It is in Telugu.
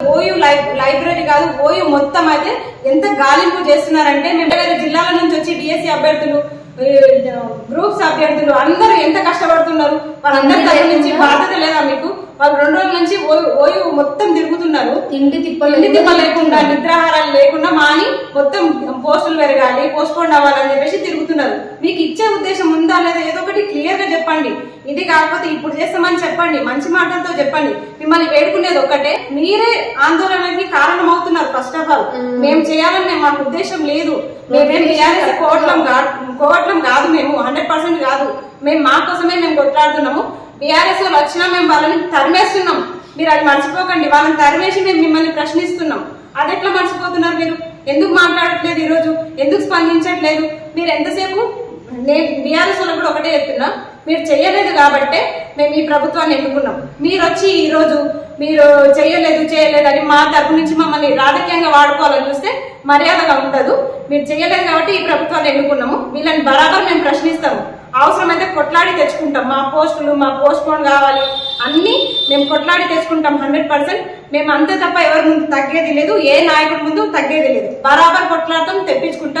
ఓయూ లై- లైబ్రరీ కాదు ఓయూ మొత్తం అయితే ఎంత గాలింపు చేస్తున్నారంటే మేము వేరే జిల్లాల నుంచి వచ్చి డిఎస్సి అభ్యర్థులు గ్రూప్స్ అభ్యర్థులు అందరూ ఎంత కష్టపడుతున్నారు? వాళ్ళందరి దగ్గర నుంచి బాధ్యత లేదా మీకు? వాళ్ళు రెండు రోజుల నుంచి ఓయూ ఓయూ మొత్తం తిరుగుతున్నారు. తిండి తిప్పలు తిప్ప లేకుండా నిద్రాహారాలు లేకుండా మాని మొత్తం పోస్టులు పెరగాలి పోస్ట్ పోన్ అవ్వాలని చెప్పేసి తిరుగుతున్నారు. మీకు ఇచ్చే ఉద్దేశం ఉందా లేదా ఏదో ఒకటి క్లియర్గా చెప్పండి. ఇది కాకపోతే ఇప్పుడు చేస్తామని చెప్పండి మంచి మాటలతో చెప్పండి. మిమ్మల్ని వేడుకునేది ఒక్కటే మీరే ఆందోళనకి కారణం అవుతున్నారు ఫస్ట్ ఆఫ్ ఆల్ మేము చేయాలని మాకు ఉద్దేశం లేదు. మేమేం టీఆర్ఎస్ కోవట్లం కాదు కోవట్లం కాదు మేము హండ్రెడ్ పర్సెంట్ కాదు. మేము మా కోసమే మేము కొట్లాడుతున్నాము. బీఆర్ఎస్లో వచ్చినా మేము వాళ్ళని తరిమేస్తున్నాం. మీరు అది మర్చిపోకండి. వాళ్ళని తరివేసి మేము మిమ్మల్ని ప్రశ్నిస్తున్నాం. అది ఎట్లా మర్చిపోతున్నారు మీరు? ఎందుకు మాట్లాడట్లేదు ఈరోజు? ఎందుకు స్పందించట్లేదు? మీరు ఎంతసేపు? నేను బీఆర్ఎస్ వాళ్ళు కూడా ఒకటే చెప్తున్నా. మీరు చేయలేదు కాబట్టే మేము ఈ ప్రభుత్వాన్ని ఎన్నుకున్నాం. మీరు వచ్చి ఈరోజు మీరు చేయలేదు చేయలేదు అని మా తరపు నుంచి మమ్మల్ని రాజకీయంగా వాడుకోవాలని చూస్తే మర్యాదగా ఉండదు. మీరు చేయలేదు కాబట్టి ఈ ప్రభుత్వాన్ని ఎన్నుకున్నాము. వీళ్ళని బరాబర్ మేము ప్రశ్నిస్తాం. అవసరమైతే కొట్లాడి తెచ్చుకుంటాం. మా పోస్టులు మా పోస్ట్ పోన్ కావాలి. అన్ని మేము కొట్లాడి తెచ్చుకుంటాం హండ్రెడ్ పర్సెంట్. మేము అంతే తప్ప ఎవరి ముందు తగ్గేది లేదు. ఏ నాయకుడి ముందు తగ్గేది లేదు. బరాబర్ కొట్లాడతాం తెప్పించుకుంటాం.